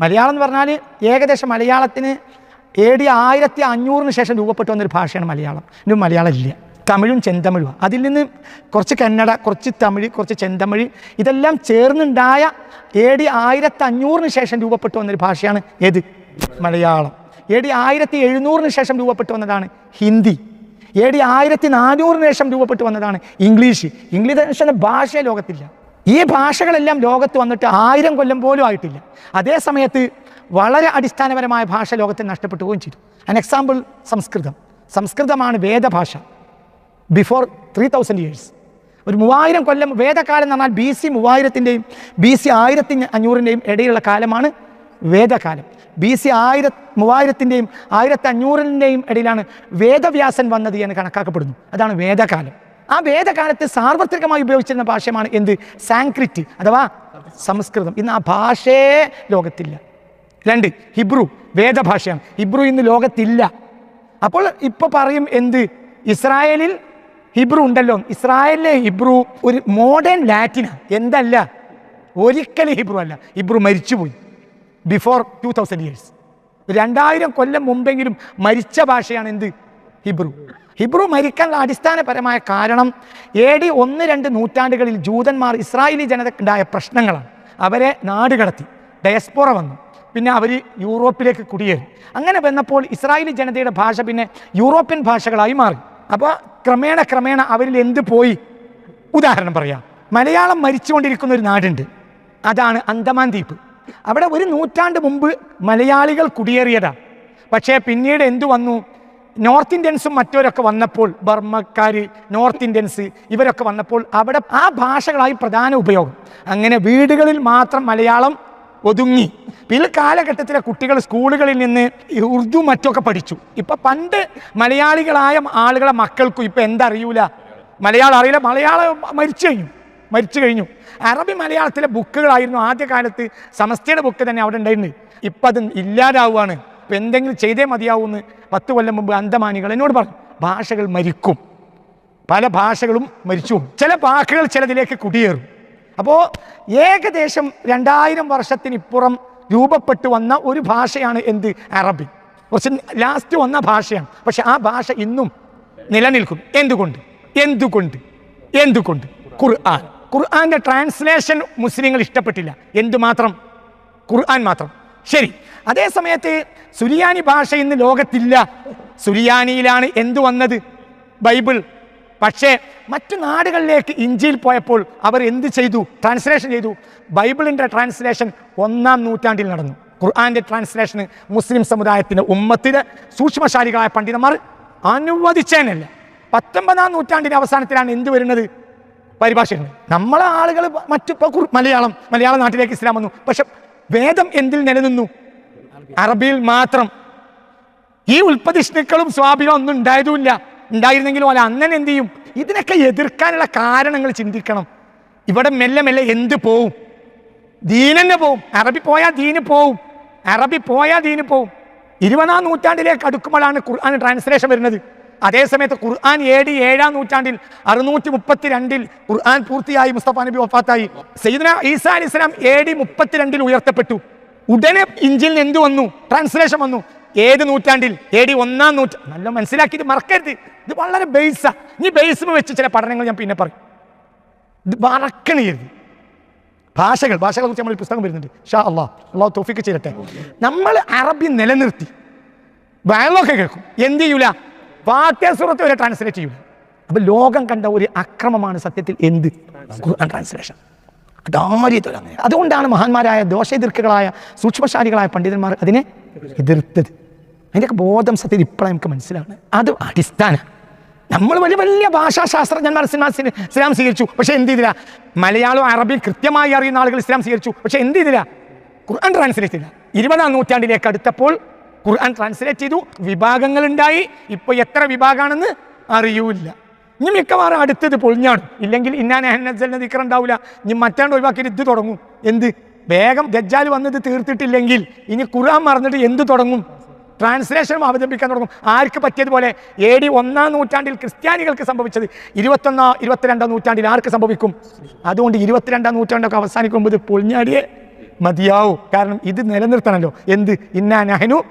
മലയാളം എന്ന് പറഞ്ഞാൽ ഏകദേശം മലയാളത്തിന് എ ഡി ആയിരത്തി അഞ്ഞൂറിന് ശേഷം രൂപപ്പെട്ടു വന്നൊരു ഭാഷയാണ് മലയാളം. ഇനി മലയാളം ഇല്ല. തമിഴും ചെന്തമിഴും അതിൽ നിന്ന് കുറച്ച് കന്നഡ കുറച്ച് തമിഴ് കുറച്ച് ചെന്തമിഴ് ഇതെല്ലാം ചേർന്നുണ്ടായ എ ഡി ആയിരത്തി അഞ്ഞൂറിന് ശേഷം രൂപപ്പെട്ടു വന്നൊരു ഭാഷയാണ് ഏത്? മലയാളം. എ ഡി ആയിരത്തി എഴുന്നൂറിന് ശേഷം രൂപപ്പെട്ടു വന്നതാണ് ഹിന്ദി. എ ഡി ആയിരത്തി നാനൂറിന് ശേഷം രൂപപ്പെട്ടു വന്നതാണ് ഇംഗ്ലീഷ്. ഇംഗ്ലീഷ് ഭാഷ ലോകത്തില്ല. ഈ ഭാഷകളെല്ലാം ലോകത്ത് വന്നിട്ട് ആയിരം കൊല്ലം പോലും ആയിട്ടില്ല. അതേ സമയത്ത് വളരെ അടിസ്ഥാനപരമായ ഭാഷ ലോകത്തെ നഷ്ടപ്പെട്ടു പോവുകയും ചെയ്തു. അൻ എക്സാമ്പിൾ സംസ്കൃതം. സംസ്കൃതമാണ് വേദഭാഷ. ബിഫോർ ത്രീ തൗസൻഡ് ഇയേഴ്സ് ഒരു മൂവായിരം കൊല്ലം വേദകാലം എന്ന് പറഞ്ഞാൽ ബി സി മൂവായിരത്തിന്റെയും ബി സി ആയിരത്തി അഞ്ഞൂറിന്റെയും ഇടയിലുള്ള കാലമാണ് വേദകാലം. ബി സി ആയിര മൂവായിരത്തിന്റെയും ആയിരത്തി അഞ്ഞൂറിന്റെയും ഇടയിലാണ് വേദവ്യാസൻ വന്നത് എന്ന് കണക്കാക്കപ്പെടുന്നു. അതാണ് വേദകാലം. ആ വേദകാലത്ത് സാർവത്രികമായി ഉപയോഗിച്ചിരുന്ന ഭാഷയാണ് എന്ത്? സാൻക്രിറ്റ് അഥവാ സംസ്കൃതം. ഇന്ന് ആ ഭാഷയെ ലോകത്തില്ല. രണ്ട് ഹിബ്രു വേദഭാഷയാണ്. ഹിബ്രു ഇന്ന് ലോകത്തില്ല. അപ്പോൾ ഇപ്പോൾ പറയും എന്ത്? ഇസ്രായേലിൽ ഹിബ്രു ഉണ്ടല്ലോ. ഇസ്രായേലിലെ ഹിബ്രു ഒരു മോഡേൺ ലാറ്റിന. എന്തല്ല? ഒരിക്കലും ഹിബ്രു അല്ല. ഹിബ്രു മരിച്ചുപോയി. Before two thousand years. രണ്ടായിരം കൊല്ലം മുമ്പെങ്കിലും മരിച്ച ഭാഷയാണ് എന്ത്? ഹിബ്രു. ഹിബ്രു മരിക്കാനുള്ള അടിസ്ഥാനപരമായ കാരണം എ ഡി ഒന്ന് രണ്ട് നൂറ്റാണ്ടുകളിൽ ജൂതന്മാർ ഇസ്രായേലി ജനതക്കുണ്ടായ പ്രശ്നങ്ങളാണ്. അവരെ നാട് കടത്തി. ഡയസ്പോറ വന്നു. പിന്നെ അവർ യൂറോപ്പിലേക്ക് കുടിയേറി. അങ്ങനെ വന്നപ്പോൾ ഇസ്രായേലി ജനതയുടെ ഭാഷ പിന്നെ യൂറോപ്യൻ ഭാഷകളായി മാറി. അപ്പോൾ ക്രമേണ ക്രമേണ അവരിൽ എന്ത് പോയി? ഉദാഹരണം പറയാം. മലയാളം മരിച്ചുകൊണ്ടിരിക്കുന്ന ഒരു നാടുണ്ട്. അതാണ് അന്തമാൻ ദ്വീപ്. അവിടെ ഒരു നൂറ്റാണ്ട് മുമ്പ് മലയാളികൾ കുടിയേറിയതാണ് പക്ഷേ പിന്നീട് എന്തു വന്നു? നോർത്ത് ഇന്ത്യൻസും മറ്റവരൊക്കെ വന്നപ്പോൾ ബർമ്മക്കാർ നോർത്ത് ഇന്ത്യൻസ് ഇവരൊക്കെ വന്നപ്പോൾ അവിടെ ആ ഭാഷകളായി പ്രധാന ഉപയോഗം. അങ്ങനെ വീടുകളിൽ മാത്രം മലയാളം ഒതുങ്ങി. പിന്നെ കാലഘട്ടത്തിലെ കുട്ടികൾ സ്കൂളുകളിൽ നിന്ന് ഈ ഉറുദു മറ്റൊക്കെ പഠിച്ചു. ഇപ്പം പണ്ട് മലയാളികളായ ആളുകളെ മക്കൾക്കും ഇപ്പം എന്തറിയൂല? മലയാളം അറിയില്ല. മലയാളം മരിച്ചു കഴിഞ്ഞു. മരിച്ചു കഴിഞ്ഞു. അറബി മലയാളത്തിലെ ബുക്കുകളായിരുന്നു ആദ്യകാലത്ത് സമസ്തയുടെ ബുക്ക് തന്നെ അവിടെ ഉണ്ടായിരുന്നു ഇപ്പം അത് ഇല്ലാതാവുകയാണ്. ഇപ്പം എന്തെങ്കിലും ചെയ്തേ മതിയാവുമെന്ന് പത്ത് കൊല്ലം മുമ്പ് അന്തമാനികൾ എന്നോട് പറഞ്ഞു ഭാഷകൾ മരിക്കും. പല ഭാഷകളും മരിച്ചു. ചില വാക്കുകൾ ചിലതിലേക്ക് കുടിയേറും. അപ്പോൾ ഏകദേശം രണ്ടായിരം വർഷത്തിനിപ്പുറം രൂപപ്പെട്ടു വന്ന ഒരു ഭാഷയാണ് എന്ത്? അറബി. കുറച്ച് ലാസ്റ്റ് വന്ന ഭാഷയാണ്. പക്ഷെ ആ ഭാഷ ഇന്നും നിലനിൽക്കും എന്തുകൊണ്ട്? എന്തുകൊണ്ട്? എന്തുകൊണ്ട്? ഖുർആൻ. ഖുർആന്റെ ട്രാൻസ്ലേഷൻ മുസ്ലിങ്ങൾ ഇഷ്ടപ്പെട്ടില്ല. എന്തുമാത്രം? ഖുർആൻ മാത്രം. ശരി. അതേ സമയത്ത് സുരിയാനി ഭാഷ ഇന്ന് ലോകത്തില്ല. സുരിയാനിയിലാണ് എന്തു വന്നത്? ബൈബിൾ. പക്ഷേ മറ്റു നാടുകളിലേക്ക് ഇഞ്ചിയിൽ പോയപ്പോൾ അവർ എന്ത് ചെയ്തു? ട്രാൻസ്ലേഷൻ ചെയ്തു. ബൈബിളിന്റെ ട്രാൻസ്ലേഷൻ ഒന്നാം നൂറ്റാണ്ടിൽ നടന്നു. ഖുർആാന്റെ ട്രാൻസ്ലേഷന് മുസ്ലിം സമുദായത്തിന്റെ ഉമ്മത്തിലെ സൂക്ഷ്മശാലികളായ പണ്ഡിതന്മാർ അനുവദിച്ചേനല്ല. പത്തൊമ്പതാം നൂറ്റാണ്ടിന്റെ അവസാനത്തിലാണ് എന്ത് വരുന്നത്? പരിഭാഷകൾ നമ്മളെ ആളുകൾ മറ്റു മലയാളം മലയാള നാട്ടിലേക്ക് ഇസ്ലാം വന്നു. പക്ഷെ വേദം എന്തിൽ നിലനിന്നു? അറബിയിൽ മാത്രം. ഈ ഉൽപ്പതിഷ്ണുക്കളും സ്വാഭികളും ഒന്നും ഉണ്ടായതുമില്ല. ഉണ്ടായിരുന്നെങ്കിലും അല്ല അന്നൻ എന്ത് ചെയ്യും? ഇതിനൊക്കെ എതിർക്കാനുള്ള കാരണങ്ങൾ ചിന്തിക്കണം. ഇവിടെ മെല്ലെ മെല്ലെ എന്ത് പോവും? ദീനന്നെ പോവും. അറബി പോയാൽ ദീന് പോവും. അറബി പോയാൽ ദീന് പോവും. ഇരുപതാം നൂറ്റാണ്ടിലേക്ക് അടുക്കുമ്പോഴാണ് ഖുർആൻ ട്രാൻസ്ലേഷൻ വരുന്നത്. അതേസമയത്ത് ഖുർആൻ എ ഡി ഏഴാം നൂറ്റാണ്ടിൽ അറുന്നൂറ്റി മുപ്പത്തി രണ്ടിൽ ഖുർആൻ പൂർത്തിയായി മുസ്തഫ നബി വഫാത്തായി. സയ്യിദ്ന ഈസാ അലി ഇസ്ലാം എ ഡി മുപ്പത്തിരണ്ടിൽ ഉയർത്തപ്പെട്ടു. ഉടനെ ഇഞ്ചിൽ എന്ത് വന്നു ട്രാൻസ്ലേഷൻ വന്നു. ഏത് നൂറ്റാണ്ടിൽ? ഏടി ഒന്നാം നൂറ്റ നല്ല മനസ്സിലാക്കിയിട്ട് മറക്കരുത്. ഇത് വളരെ ബേസാ ഇനി ബേസ് വെച്ച് ചില പഠനങ്ങൾ ഞാൻ പിന്നെ പറയും. ഇത് മറക്കണേരുത് ഭാഷകൾ ഭാഷകളെ കുറിച്ച് നമ്മൾ പുസ്തകം വരുന്നുണ്ട്. ഷാ അള്ളാഹ് അള്ളാഹു തോഫിക്ക് ചെയ്യട്ടെ. നമ്മൾ അറബി നിലനിർത്തി. വയലൊക്കെ കേൾക്കും. എന്ത് ചെയ്യൂല? പാഠ്യസുറത്ത് വരെ ട്രാൻസ്ലേറ്റ് ചെയ്യൂല. അപ്പൊ ലോകം കണ്ട ഒരു അക്രമമാണ് സത്യത്തിൽ എന്ത്? ഖുർആൻ ട്രാൻസ്ലേഷൻ അങ്ങനെ അതുകൊണ്ടാണ് മഹാന്മാരായ ദോഷെതിർക്കുകളായ സൂക്ഷ്മശാലികളായ പണ്ഡിതന്മാർ അതിനെ എതിർത്തത്. അതിന്റെയൊക്കെ ബോധം സത്യത്തിൽ ഇപ്പോഴാണ് നമുക്ക് മനസ്സിലാണ് അത് അടിസ്ഥാനം. നമ്മൾ വലിയ വലിയ ഭാഷാശാസ്ത്രജ്ഞന്മാർ സ്വീ- ഇസ്ലാം സ്വീകരിച്ചു. പക്ഷേ എന്ത് ചെയ്തില്ല? മലയാളം അറബിയും കൃത്യമായി അറിയുന്ന ആളുകൾ ഇസ്ലാം സ്വീകരിച്ചു. പക്ഷേ എന്ത് ചെയ്തില്ല? ഖുർആൻ ട്രാൻസ്ലേറ്റ് ചെയ്തില്ല. ഇരുപതാം നൂറ്റാണ്ടിലേക്ക് അടുത്തപ്പോൾ ഖുർആൻ ട്രാൻസ്ലേറ്റ് ചെയ്തു. വിഭാഗങ്ങളുണ്ടായി ഇപ്പോൾ എത്ര വിഭാഗമാണെന്ന് അറിയൂല ഇനി മിക്കവാറും അടുത്തത് പൊളിഞ്ഞാണ്. ഇല്ലെങ്കിൽ ഇന്നാൻ ദിക്കർ ഉണ്ടാവില്ല ഇനി മറ്റാണ്ട് ഒഴിവാക്കിയിട്ട് ഇത് തുടങ്ങും. എന്ത്? വേഗം ദജ്ജാൽ വന്നത് തീർത്തിട്ടില്ലെങ്കിൽ ഇനി ഖുർആൻ മറന്നിട്ട് എന്ത് തുടങ്ങും? ട്രാൻസ്ലേഷൻ അവതരിപ്പിക്കാൻ തുടങ്ങും. ആർക്ക് പറ്റിയതുപോലെ? എ ഡി ഒന്നാം നൂറ്റാണ്ടിൽ ക്രിസ്ത്യാനികൾക്ക് സംഭവിച്ചത്. ഇരുപത്തൊന്നാം ഇരുപത്തിരണ്ടാം നൂറ്റാണ്ടിൽ ആർക്ക് സംഭവിക്കും? അതുകൊണ്ട് ഇരുപത്തിരണ്ടാം നൂറ്റാണ്ടൊക്കെ അവസാനിക്കുമ്പോൾ പൊളിഞ്ഞാടിയേ മതിയാവും. കാരണം ഇത് നിലനിർത്തണമല്ലോ എന്ത്? ഇന്നാ നഹനു